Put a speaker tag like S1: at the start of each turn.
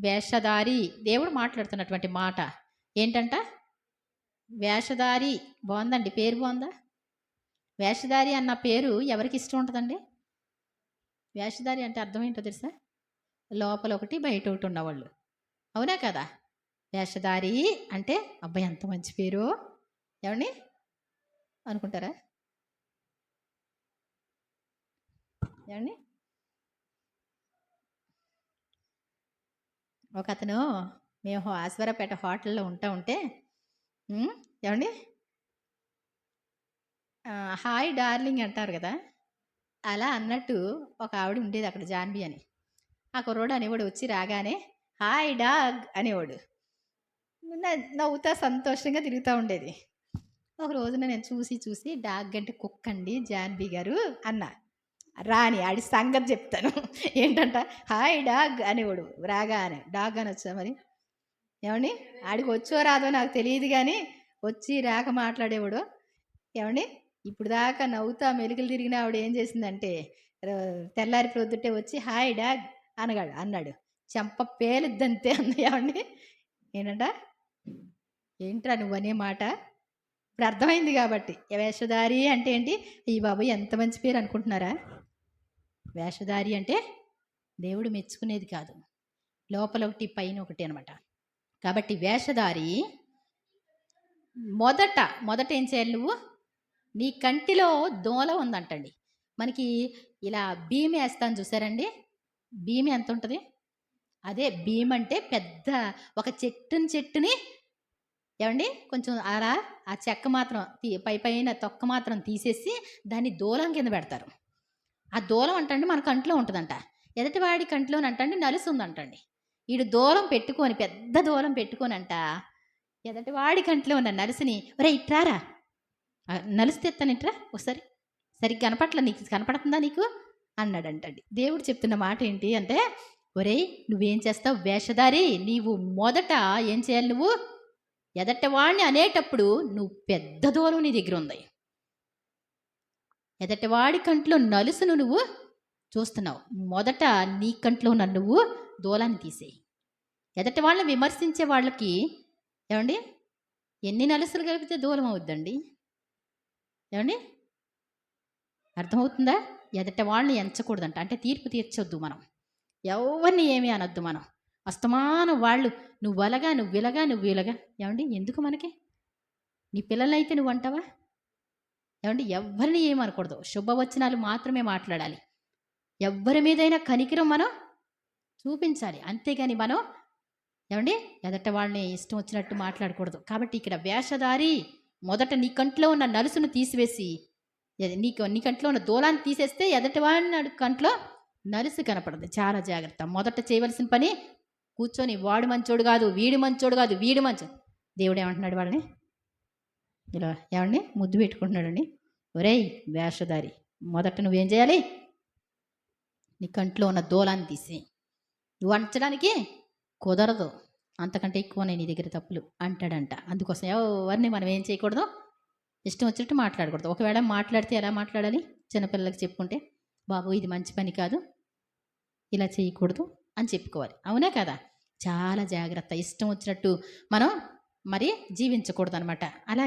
S1: వేషధారి దేవుడు మాట్లాడుతున్నటువంటి మాట ఏంటంట? వేషధారి బాగుందండి. పేరు బాగుందా? వేషధారి అన్న పేరు ఎవరికి ఇష్టం ఉంటుందండి? వేషధారి అంటే అర్థం ఏంటో తెలుసా? లోపల ఒకటి బయట ఒకటి ఉన్నవాళ్ళు. అవునా కదా? వేషధారి అంటే అబ్బాయి ఎంత మంచి పేరు ఏమండి అనుకుంటారా? ఏమండి ఒక అతను మేము ఆశ్వరపేట హోటల్లో ఉంటా ఉంటే ఏమండి? హాయ్ డార్లింగ్ అంటారు కదా? అలా అన్నట్టు ఒక ఆవిడ ఉండేది అక్కడ జాన్వి అని. ఆ కుర్రోడు అనేవాడు వచ్చి రాగానే హాయ్ డాగ్ అనేవాడు. నవ్వుతా సంతోషంగా తిరుగుతూ ఉండేది. ఒక రోజున నేను చూసి చూసి డాగ్ అంటే కుక్క అండి జాన్వి గారు అన్న. రాని ఆడి సంగతి చెప్తాను. ఏంటంట? హాయ్ డాగ్ అనేవాడు రాగా అని డాగ్ అని వచ్చా మరి? ఏమండి? ఆడికి వచ్చో రాదో నాకు తెలియదు కానీ వచ్చి రాక మాట్లాడేవాడు. ఏమండి? ఇప్పుడు దాకా నవ్వుతా మెలుగులు తిరిగిన ఆవిడ ఏం చేసిందంటే తెల్లారి ప్రొద్దుటే వచ్చి హాయ్ డాగ్ అనగాడు అన్నాడు. చెంప పేలుద్దంతే అన్న ఏమండి? ఏంటంట? ఏంట్రా నువ్వనే మాట? ఇప్పుడు అర్థమైంది కాబట్టి. వేషధారి అంటే ఏంటి? ఈ బాబు ఎంత మంచి పేరు అనుకుంటున్నారా? వేషధారి అంటే దేవుడు మెచ్చుకునేది కాదు. లోపల ఒకటి పైన ఒకటి అనమాట కాబట్టి వేషధారి మొదట మొదట ఏం చేయాలి నువ్వు? నీ కంటిలో దోల ఉందంటండి. మనకి ఇలా భీమ వేస్తాను చూసారండి? భీమ్ ఎంత ఉంటుంది? అదే భీమ్ అంటే పెద్ద ఒక చెట్టుని చెట్టుని ఏమండి? కొంచెం అలా ఆ చెక్క మాత్రం తీ- పై పైన తొక్క మాత్రం తీసేసి దాన్ని దూలం కింద పెడతారు. ఆ దూలం అంటండి మన కంట్లో ఉంటుందంట. ఎదటివాడి కంట్లోని అంటండి నలుసు ఉందంటండి వీడు దూలం పెట్టుకొని పెద్ద దూలం పెట్టుకొని అంట కంట్లో ఉన్న నలుసుని ఒరే ఇట్రారా నలుస్తే ఎత్తానిట్రా ఒకసారి. సరిగ్గా కనపట్ల నీకు కనపడుతుందా నీకు? అన్నాడంటండి. దేవుడు చెప్తున్న మాట ఏంటి అంటే ఒరేయ్ నువ్వేం చేస్తావు వేషధారి? నీవు మొదట ఏం చేయాలి నువ్వు? ఎదట అనేటప్పుడు నువ్వు పెద్ద దూరం నీ దగ్గర ఉంది ఎదటివాడి కంట్లో నలుసును నువ్వు చూస్తున్నావు. మొదట నీ కంట్లో ఉన్న నువ్వు దూలాన్ని తీసేయి. ఎదటి వాళ్ళని విమర్శించే వాళ్ళకి ఏమండి? ఎన్ని నలుసులు కలిపితే దూరం అవుద్దండి? ఏమండి? అర్థమవుతుందా? ఎదట వాళ్ళని ఎంచకూడదంట. అంటే తీర్పు తీర్చొద్దు మనం. ఎవరిని ఏమీ అనొద్దు మనం. అస్తమానం వాళ్ళు నువ్వు అలగా నువ్వు విలగా నువ్వు విలగా ఏమండి? ఎందుకు మనకి? నీ పిల్లలైతే నువ్వు అంటావా ఏమంటే ఎవరిని ఏమనకూడదు. శుభవచనాలు మాత్రమే మాట్లాడాలి. ఎవ్వరి మీదైనా కనికిరం మనం చూపించాలి. అంతేగాని మనం ఏమండి ఎదట వాళ్ళని ఇష్టం వచ్చినట్టు మాట్లాడకూడదు. కాబట్టి ఇక్కడ వేషధారి మొదట నీ కంట్లో ఉన్న నలుసును తీసివేసి నీకు నీ కంట్లో ఉన్న దూలాన్ని తీసేస్తే ఎదటి వాడిని కంట్లో నలుసు కనపడదు. చాలా జాగ్రత్త. మొదట చేయవలసిన పని కూర్చొని వాడు మంచోడు కాదు వీడు మంచోడు కాదు వీడు మంచోడు. దేవుడు ఏమంటున్నాడు వాళ్ళని ఇలా ఏమండి ముద్దు పెట్టుకుంటున్నాడండి. ఒరేయ్ వేషధారి మొదట నువ్వేం చేయాలి? నీ కంట్లో ఉన్న దూలాన్ని తీసి నువ్వు అంచడానికి కుదరదు. అంతకంటే ఎక్కువ నీ దగ్గర తప్పులు అంటాడంట. అందుకోసం ఎవరిని మనం ఏం చేయకూడదు? ఇష్టం వచ్చినట్టు మాట్లాడకూడదు. ఒకవేళ మాట్లాడితే ఎలా మాట్లాడాలి? చిన్నపిల్లలకి చెప్పుకుంటే బాబు ఇది మంచి పని కాదు. ఇలా చేయకూడదు అని చెప్పుకోవాలి. అవునా కదా? చాలా జాగ్రత్త. ఇష్టం వచ్చినట్టు మనం మరి జీవించకూడదు అనమాట అలా